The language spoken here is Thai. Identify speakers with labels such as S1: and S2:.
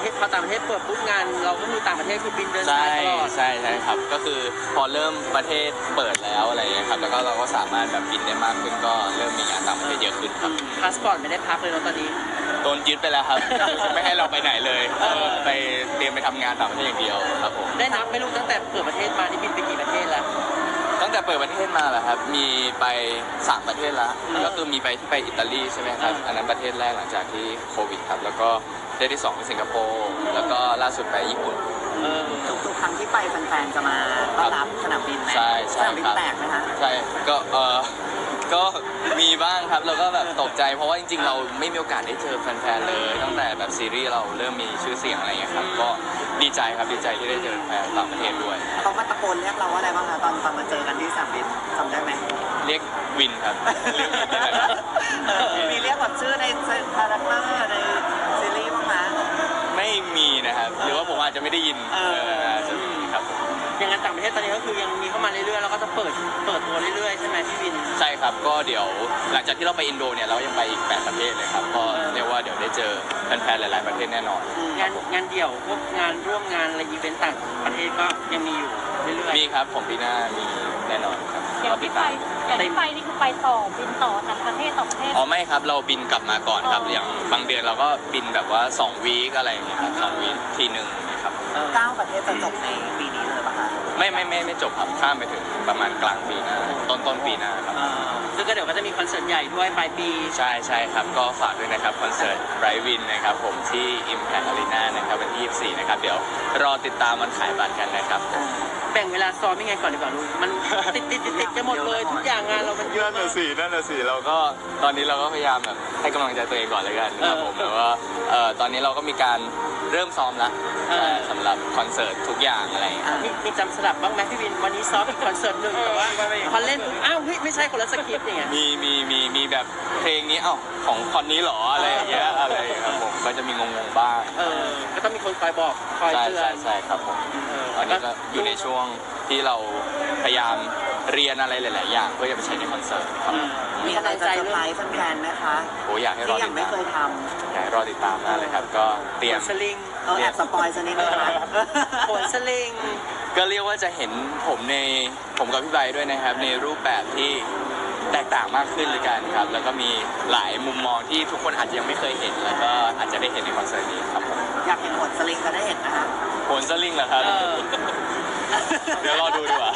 S1: ประเทศพอต่างประเทศเปิดปุ๊บงาน เราก็มีต่างประเทศคือบินเดิน
S2: ใช่
S1: สายตลอด
S2: ใช่ใช่ครับ ก็คือพอเริ่มประเทศเปิดแล้วอะไรอย่างเงี้ยครับ แล้วก็เราก็สามารถแบบบินได้มากขึ้นก็เริ่มมีงานต่างประเทศเยอะขึ้นครับ
S1: พาสปอร์ตไม่ได้พักเลยเนอะตอนนี้
S2: โดนยึดไปแล้วครับ ไม่ให้เราไปไหนเลยเออไปเตรียมไปทำงานต่างประเทศอย่างเดียวครับผม
S1: ได้นับไม่รู้ตั้งแต่เปิดประเทศมานี่บินไปกี่ประเทศแล้ว
S2: ตั้งแต่เปิดประเทศมาเหรอครับ มีไปสามประเทศแล้ว
S1: เออ
S2: ก็คือมีไปที่ไปอิตาลีใช่ไหมครับ อันนั้นประเทศแรกหลังจากที่โควิดครับ แล้วก็ประเทศที่สองเป็นสิงคโปร์ แล้วก็ล่าสุดไปญี่ปุ่น
S1: เออ
S3: ทุกๆครั้งที่ไปแฟนๆจะมาต้อนรับสนามบินไหม
S2: ใช่ใช่
S3: สนามบิน
S2: ครับ
S3: แตกไหมคะ
S2: ใช่ ก็เออก็มีบ้างครับ แล้วก็แบบตกใจ เพราะว่าจริงๆ เราไม่มีโอกาสได้เจอแฟนๆ เลย ตั้งแต่แบบซีรีส์เราเริ่มมีชื่อเสียงอะไรอย่างเงี้ยครับ ก็ดีใจครับ ดีใจที่ได้เจอแฟนต่างประเทศ ด้วย
S3: เขามาตะโกนเรียกเราว่าอะไรบ้างคะตอนตอนมาเจอกันที่สนามบินจำได้ไหม
S2: เรียกวินครับเรียกวินนี่แหละครับ
S3: เออมีเรียกแบบชื่อในคาแรคเตอร์ในซีรีส์บ้างไหม
S2: ไม่มีนะครับ หรือว่าผมอาจจะไม่ได้ยิน
S1: ต่างประเทศตอนนี้ก็คือยังมีเข้ามาเรื่อยๆ แล้วก็จะเปิดเปิดตัวเรื่อยๆ ใช่ไหมพี่บิน
S2: ใช่ครับก็เดี๋ยวหลังจากที่เราไปอินโดเนี่ยเรายังไปอีก 8 ประเทศเลยครับ ก็เรียกว่าเดี๋ยวได้เจอแฟนๆหลาย ๆ ประเทศแน่นอน
S1: งานงานเดี่ยวพวกงานร่วมงานอะไรอีเวนต์ต่างประเทศก็ยังมีอยู่เรื่อยๆ
S2: มีครับของปีหน้ามีแน่นอนครับ
S4: อย่างที่ไปอย่างที่ไปนี่คือไปต่อบินต่อจากประเทศต่อประเทศ
S2: อ๋อไม่ครับเราบินกลับมาก่อนครับ
S4: อ๋อ
S2: อ
S4: อ
S2: ย่างบางเดือนเราก็บินแบบว่า2วีคอะไรอย่างเงี้ยครับสองวีคทีหนึ่งครับ
S1: เออ
S3: เก้าประเทศจะจบใน
S2: ไม่ไม่ไม่ไม่จบครับข้ามไปถึงประมาณกลางปีหน้าต้นต้นปีหน้าครับ
S1: เออซึ่ง ก็เดี๋ยวก็จะมีคอนเสิร์ตใหญ่ด้วยปลายปี
S2: ใช่ใช่ครับ ก็ฝากด้วยนะครับ คอนเสิร์ตไรวินนะครับ ผมที่ Impact Arena นะครับวันที่24นะครับ เดี๋ยวรอติดตามวันขายบัตรกันนะครับ
S1: แบ่งเวลาซ้อมยังไงก่อนดีกว่าลูกมัน ติดติดติดติดกันหมดเลย ทุกอย่างงานเรามันเยอะ
S2: นั่น
S1: มา
S2: น่ะ
S1: ก
S2: สินั่นน่ะสิเราก็ตอนนี้เราก็พยายามแบบให้กำลังใจตัวเองก่อนเลยกันนะครับ
S1: เออ
S2: ผมแต่ว่าเอ่อตอนนี้เราก็มีการเริ่มซ้อมแล้ว
S1: เออ
S2: สำหรับคอนเสิร์ตทุกอย่างอะไรอย่างเงี้ย
S3: อะ
S1: มีมีจำสลับบ้างไหมพี่วินวันนี้ซ้อมอีกคอนเสิร์ตหนึ่งแต่ว่าพอเล่นปุ๊บอ้าวเฮ้ยไม่ใช่คนละสคริปต์อย่างเงี้ย
S2: มีมีมีมีแบบเพลงนี้เอ้าของคอนนี้เหรออะไรอย่างเงี้ยอะไรอย่างเงี้ยครับผมก็จะมีงงๆบ้าง
S1: เออ ก็ต้องมีคนคอยบอก คอย
S2: ใช่
S1: เตือ
S2: ใช่
S1: น
S2: ใช่ครับผม
S1: เออ
S2: ตอนนี้ก็อยู่ในช่วงที่เราพยายามเรียนอะไรหลาย ๆ อย่างเพื่อจะไปใช้ในคอนเสิร์ตครับ
S1: เออ
S3: มีอะไรจะเซอร์ไพรส์แฟนๆไหมคะ
S2: โอ้อยากให้รอ
S3: ที่ยั
S2: ติ
S3: ง
S2: ด
S3: ไม่
S2: ตาม
S3: เคยท
S2: อยากให้รอติดตามมากเลยครับ ก็เตรียม
S1: สลิงำ
S3: เออแอบสปอยสักนิดนึงนะ
S1: ขนสลิง
S2: ก็เรียกว่าจะเห็นผมในผมกับพี่ใบด้วยนะครับ ในรูปแบบที่ แตกต่างมากขึ้นเลยกันครับ แล้วก็มีหลายมุมมองที่ทุกคนอาจจะยังไม่เคยเห็น แล้วก็อาจจะได้เห็นในคอนเสิร์ตนี้ครับผม
S3: อยากเห็นหมดสลิงจะได้เห็นนะคะ
S2: โหนสลิงเหรอครับ
S1: เออ
S2: เดี๋ยวรอดูดีกว่า